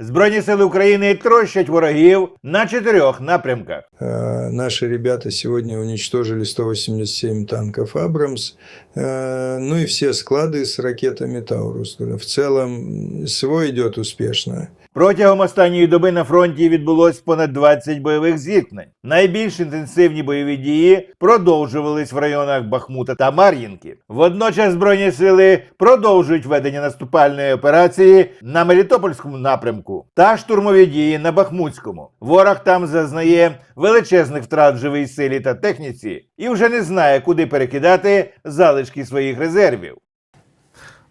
Збройні сили України трощать ворогів на чотирьох напрямках. Э, Наши ребята сегодня уничтожили 187 танков «Абрамс», э, ну и все склады с ракетами «Таурус». В целом СВО идет успешно. Протягом останньої доби на фронті відбулось понад 20 бойових зіткнень. Найбільш інтенсивні бойові дії продовжувались в районах Бахмута та Мар'їнки. Водночас збройні сили продовжують ведення наступальної операції на Мелітопольському напрямку та штурмові дії на Бахмутському. Ворог там зазнає величезних втрат в живій силі та техніці і вже не знає, куди перекидати залишки своїх резервів.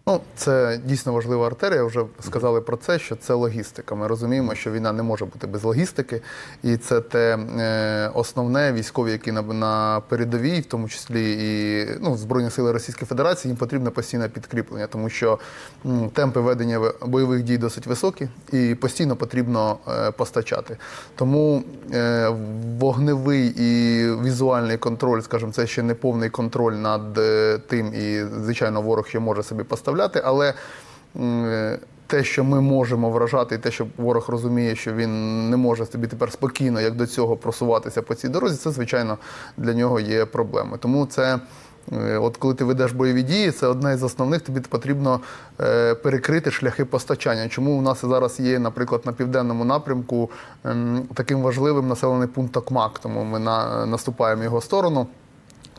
Ну, це дійсно важлива артерія. Вже сказали про це, що це логістика. Ми розуміємо, що війна не може бути без логістики, і це те е, основне військові, які на, на передовій, в тому числі і ну, Збройні сили Російської Федерації, їм потрібне постійне підкріплення, тому що темпи ведення бойових дій досить високі і постійно потрібно е, постачати. Тому е, вогневий і візуальний контроль, скажімо, це ще не повний контроль над тим, і звичайно, ворог ще може собі поставляти, але е, те, що ми можемо вражати, і те, що ворог розуміє, що він не може собі тепер спокійно, як до цього, просуватися по цій дорозі, це звичайно для нього є проблемою. Тому це. е, От коли ти ведеш бойові дії, це одна із основних, тобі потрібно е, перекрити шляхи постачання. Чому у нас зараз є, наприклад, на південному напрямку ем, таким важливим населений пункт Токмак, тому ми на, наступаємо його сторону.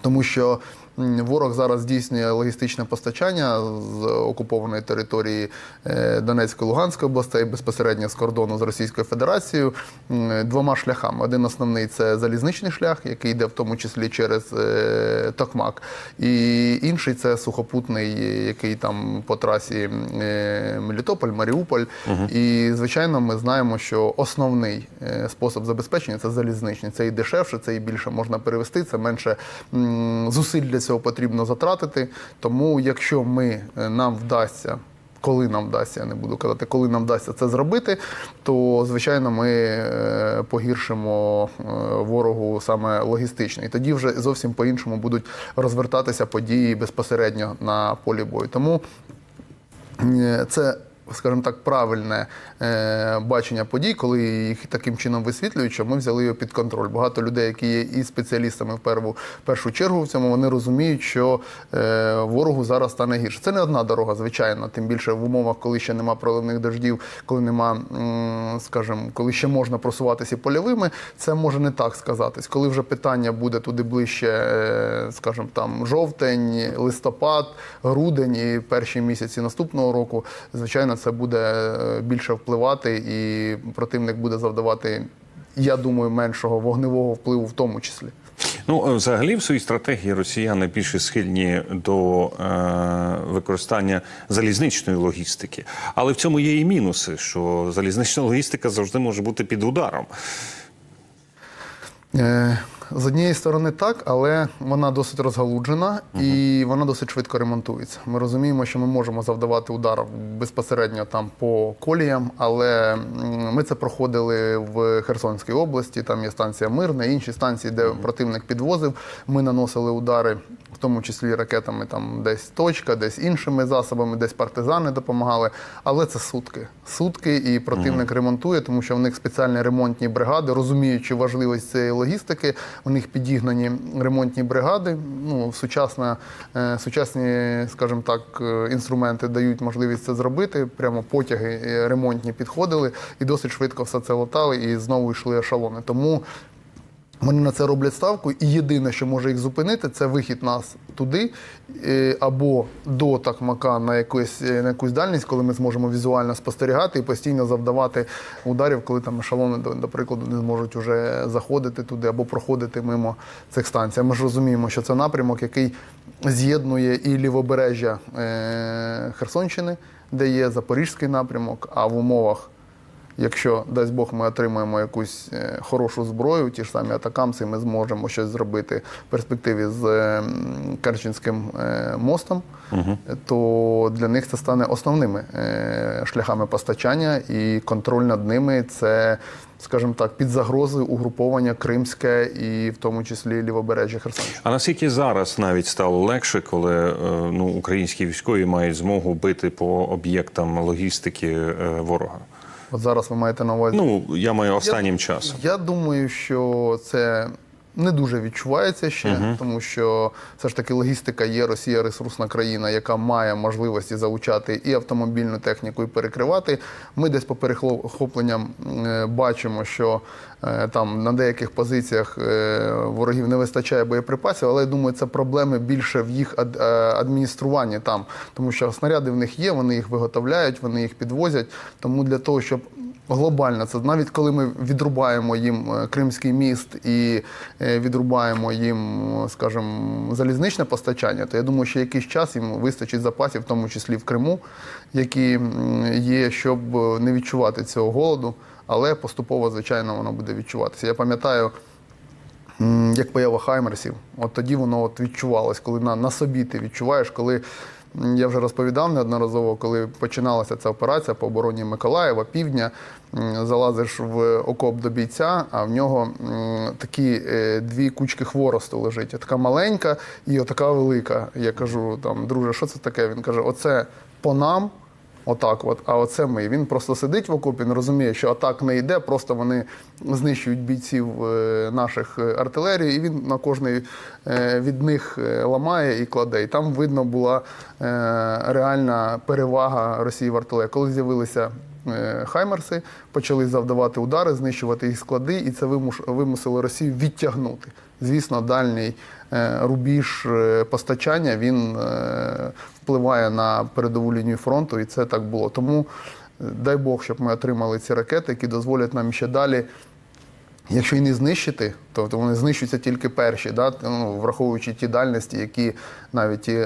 Тому що ворог зараз здійснює логістичне постачання з окупованої території е, Донецької Луганської областей безпосередньо з кордону з Російською Федерацією двома шляхами. Один основний це залізничний шлях, який йде в тому числі через е, Токмак, і інший це сухопутний, який там по трасі е, Мелітополь, Маріуполь. І звичайно, ми знаємо, що основний спосіб забезпечення це залізничний. Це і дешевше, це і більше можна перевести, це менше зусиль для цього потрібно затратити. Тому, якщо ми е, нам вдасться. Коли нам вдасться, я не буду казати, коли нам вдасться це зробити, то звичайно ми е, погіршимо е, ворогу саме логістично. І тоді вже зовсім по-іншому будуть розвертатися події безпосередньо на полі бою. Тому це, скажімо так, правильне е, бачення подій, коли їх таким чином висвітлюють, що ми взяли його під контроль. Багато людей, які є і спеціалістами в перву, першу чергу в цьому, вони розуміють, що е, ворогу зараз стане гірше. Це не одна дорога, звичайно, тим більше в умовах, коли ще нема проливних дождів, коли нема, скажімо, коли ще можна просуватися польовими, це може не так сказатись. Коли вже питання буде туди ближче, е, скажімо, там жовтень, листопад, грудень і перші місяці наступного року, звичайно, це буде е, більше впливати, і противник буде завдавати, я думаю, меншого вогневого впливу в тому числі. Ну, е, взагалі, в своїй стратегії росіяни більше схильні до е, використання залізничної логістики. Але в цьому є і мінуси, що залізнична логістика завжди може бути під ударом. Е, З однієї сторони так, але вона досить розгалуджена і вона досить швидко ремонтується. Ми розуміємо, що ми можемо завдавати удар безпосередньо там по коліям, але ми це проходили в Херсонській області. Там є станція Мирна, інші станції, де противник підвозив. Ми наносили удари, в тому числі ракетами, там десь точка, десь іншими засобами, десь партизани допомагали. Але це сутки. Сутки, і противник ремонтує, тому що в них спеціальні ремонтні бригади, розуміючи важливість цієї логістики, у них підігнані ремонтні бригади. Ну, сучасна, е, сучасні, скажімо так, е, інструменти дають можливість це зробити. Прямо потяги е, ремонтні підходили і досить швидко все це латали і знову йшли ешелони. Тому вони на це роблять ставку, і єдине, що може їх зупинити, це вихід нас туди е, або до Такмака на якусь, е, на якусь дальність, коли ми зможемо візуально спостерігати і постійно завдавати ударів, коли там ешелони, до, прикладу, не зможуть вже заходити туди або проходити мимо цих станцій. Ми ж розуміємо, що це напрямок, який з'єднує і лівобережжя е, Херсонщини, де є Запорізький напрямок, а в умовах Якщо дасть Бог, ми отримаємо якусь е, хорошу зброю, ті ж самі атакамси, ми зможемо щось зробити в перспективі з е, Керченським е, мостом, то для них це стане основними шляхами постачання, і контроль над ними це скажімо так, під загрозою угруповання Кримське і в тому числі лівобережжя Херсонщини. А наскільки зараз навіть стало легше, коли ну, українські військові мають змогу бити по об'єктам логістики ворога? От зараз ви маєте на увазі. Ну, я маю останнім часом. Я думаю, що це не дуже відчувається ще, тому що все ж таки логістика є. Росія ресурсна країна, яка має можливості залучати і автомобільну техніку, і перекривати. Ми десь по перехопленням е, бачимо, що е, там на деяких позиціях е, ворогів не вистачає боєприпасів, але я думаю, це проблеми більше в їх ад- адмініструванні там, тому що снаряди в них є, вони їх виготовляють, вони їх підвозять. Тому для того, щоб глобально це навіть коли ми відрубаємо їм е, Кримський міст і е, відрубаємо їм, скажімо, залізничне постачання, то я думаю, що якийсь час їм вистачить запасів, в тому числі в Криму, які є, щоб е, не відчувати цього голоду. Але поступово, звичайно, воно буде відчуватися. Я пам'ятаю, як поява Хаймерсів, от тоді воно от відчувалось, коли на, на собі ти відчуваєш, коли я вже розповідав неодноразово, коли починалася ця операція по обороні Миколаєва, півдня, залазиш в окоп до бійця, а в нього такі е, дві кучки хворосту лежить. Така маленька і отака велика. Я кажу, там, друже, що це таке? Він каже: оце по нам. Отак, от, а оце ми. Він просто сидить в окопі, не розуміє, що атак не йде, просто вони знищують бійців е, наших е, артилерії, і він на кожний е, від них ламає і кладе. І там видно була реальна перевага Росії в артилерії. Коли з'явилися Хаймерси, почали завдавати удари, знищувати їх склади, і це вимусило Росію відтягнути. Звісно, дальній е, рубіж е, постачання він е, впливає на передову лінію фронту, і це так було. Тому е, дай Бог, щоб ми отримали ці ракети, які дозволять нам ще далі. Якщо і не знищити, то, вони знищуються тільки перші, да? ну, враховуючи ті дальності, які навіть і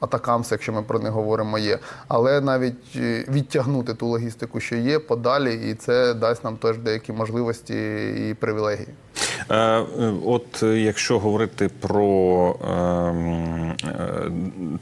атакамси, якщо ми про них говоримо, є. Але навіть е, відтягнути ту логістику, що є, подалі, і це дасть нам теж деякі можливості і привілегії. Е, От е, якщо говорити про ем, е,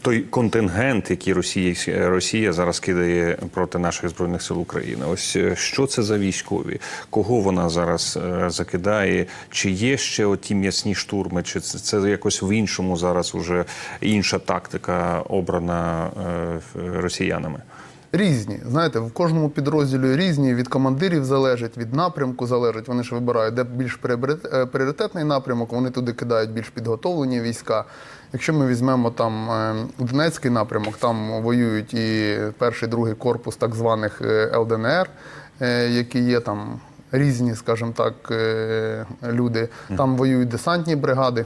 той контингент, який Росія, Росія зараз кидає проти наших збройних сил України, ось що це за військові? Кого вона зараз закидає? Чи є ще оті м'ясні штурми? Чи це, якось в іншому зараз уже інша тактика обрана росіянами? Різні. Знаєте, в кожному підрозділі різні, від командирів залежить, від напрямку залежить. Вони ж вибирають, де більш е, пріоритетний напрямок, вони туди кидають більш підготовлені війська. Якщо ми візьмемо там е, Донецький напрямок, там воюють і перший, другий корпус так званих е, ЛДНР, які є там різні, скажімо так, люди. Там воюють десантні бригади.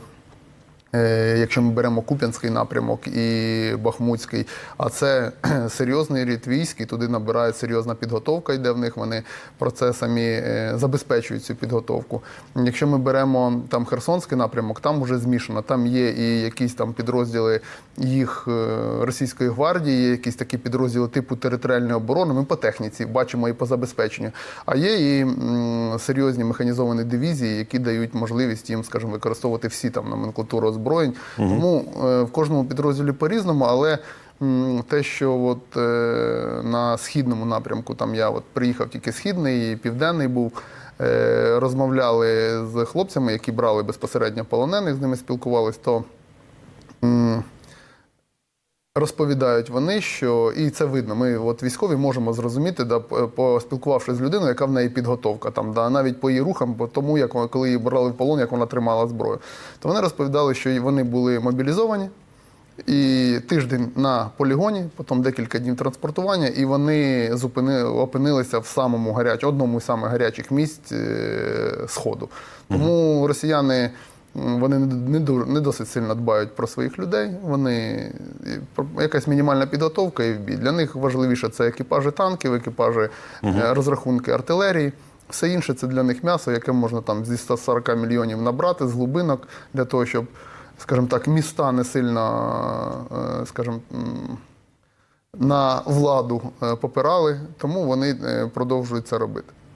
Е, Якщо ми беремо Куп'янський напрямок і Бахмутський, а це серйозний рід військ, і туди набирає серйозна підготовка, йде в них. Вони про е, забезпечують цю підготовку. Якщо ми беремо там Херсонський напрямок, там вже змішано. Там є і якісь там підрозділи їх е, російської гвардії, є якісь такі підрозділи типу територіальної оборони. Ми по техніці бачимо і по забезпеченню. А є і серйозні механізовані дивізії, які дають можливість їм, скажімо, використовувати всі там номенклатуру озброєнь. Тому е, в кожному підрозділі по-різному, але м, те, що от, е, на східному напрямку, там я от приїхав тільки східний і південний був. е, Розмовляли з хлопцями, які брали безпосередньо полонених, з ними спілкувались, то Розповідають вони, що і це видно. Ми, от військові, можемо зрозуміти, да, поспілкувавшись з людиною, яка в неї підготовка, там, да, навіть по її рухам, по тому, як вона, коли її брали в полон, як вона тримала зброю. То вони розповідали, що вони були мобілізовані. І тиждень на полігоні, потім декілька днів транспортування, і вони зупини, опинилися в самому гарячому, одному з самих гарячих місць е, сходу. Тому росіяни вони не, не, не досить сильно дбають про своїх людей. Вони якась мінімальна підготовка і в бій. Для них важливіше це екіпажі танків, екіпажі е, розрахунки артилерії. Все інше це для них м'ясо, яке можна там зі 140 мільйонів набрати з глибинок для того, щоб, скажімо так, міста не сильно, е, скажімо, на владу е, попирали, тому вони продовжують це робити.